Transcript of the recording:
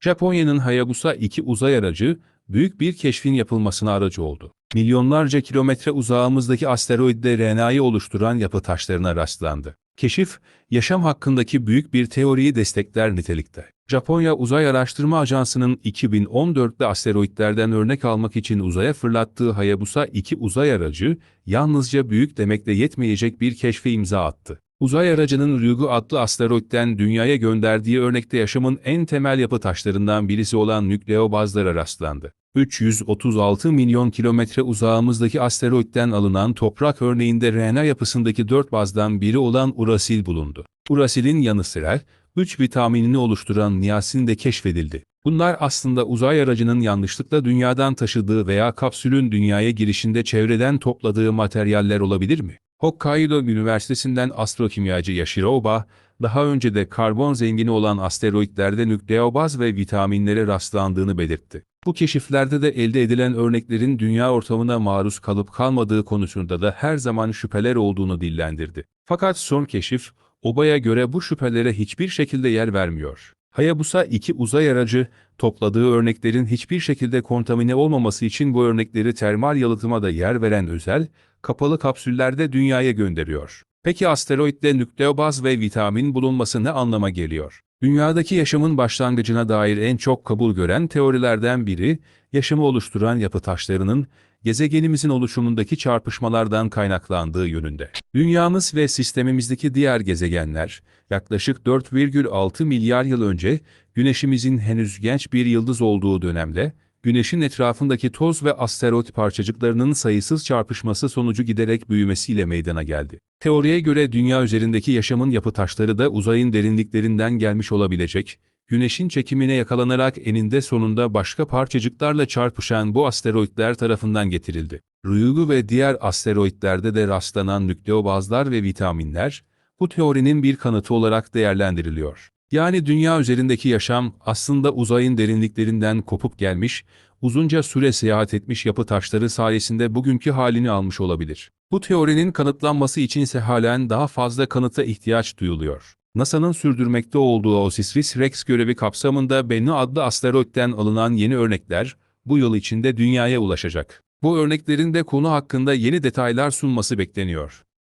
Japonya'nın Hayabusa 2 uzay aracı, büyük bir keşfin yapılmasına aracı oldu. Milyonlarca kilometre uzağımızdaki asteroidde RNA'yı oluşturan yapı taşlarına rastlandı. Keşif, yaşam hakkındaki büyük bir teoriyi destekler nitelikte. Japonya Uzay Araştırma Ajansı'nın 2014'te asteroidlerden örnek almak için uzaya fırlattığı Hayabusa 2 uzay aracı, yalnızca büyük demekle yetmeyecek bir keşfe imza attı. Uzay aracının Ryugu adlı asteroidden dünyaya gönderdiği örnekte yaşamın en temel yapı taşlarından birisi olan nükleobazlara rastlandı. 336 milyon kilometre uzağımızdaki asteroidden alınan toprak örneğinde RNA yapısındaki dört bazdan biri olan urasil bulundu. Urasilin yanı sıra 3 vitaminini oluşturan niyasin de keşfedildi. Bunlar aslında uzay aracının yanlışlıkla dünyadan taşıdığı veya kapsülün dünyaya girişinde çevreden topladığı materyaller olabilir mi? Hokkaido Üniversitesi'nden astrokimyacı Yashiro Oba, daha önce de karbon zengini olan asteroidlerde nükleobaz ve vitaminlere rastlandığını belirtti. Bu keşiflerde de elde edilen örneklerin dünya ortamına maruz kalıp kalmadığı konusunda da her zaman şüpheler olduğunu dillendirdi. Fakat son keşif, Oba'ya göre bu şüphelere hiçbir şekilde yer vermiyor. Hayabusa 2 uzay aracı, topladığı örneklerin hiçbir şekilde kontamine olmaması için bu örnekleri termal yalıtıma da yer veren özel, kapalı kapsüllerde dünyaya gönderiyor. Peki asteroidde nükleobaz ve vitamin bulunması ne anlama geliyor? Dünyadaki yaşamın başlangıcına dair en çok kabul gören teorilerden biri, yaşamı oluşturan yapı taşlarının, gezegenimizin oluşumundaki çarpışmalardan kaynaklandığı yönünde. Dünyamız ve sistemimizdeki diğer gezegenler, yaklaşık 4,6 milyar yıl önce, Güneşimizin henüz genç bir yıldız olduğu dönemde, Güneşin etrafındaki toz ve asteroid parçacıklarının sayısız çarpışması sonucu giderek büyümesiyle meydana geldi. Teoriye göre dünya üzerindeki yaşamın yapı taşları da uzayın derinliklerinden gelmiş olabilecek, Güneşin çekimine yakalanarak eninde sonunda başka parçacıklarla çarpışan bu asteroidler tarafından getirildi. Ryugu ve diğer asteroidlerde de rastlanan nükleobazlar ve vitaminler, bu teorinin bir kanıtı olarak değerlendiriliyor. Yani dünya üzerindeki yaşam aslında uzayın derinliklerinden kopup gelmiş, uzunca süre seyahat etmiş yapı taşları sayesinde bugünkü halini almış olabilir. Bu teorinin kanıtlanması içinse halen daha fazla kanıta ihtiyaç duyuluyor. NASA'nın sürdürmekte olduğu OSIRIS-REx görevi kapsamında Bennu adlı asteroitten alınan yeni örnekler, bu yıl içinde dünyaya ulaşacak. Bu örneklerin de konu hakkında yeni detaylar sunması bekleniyor.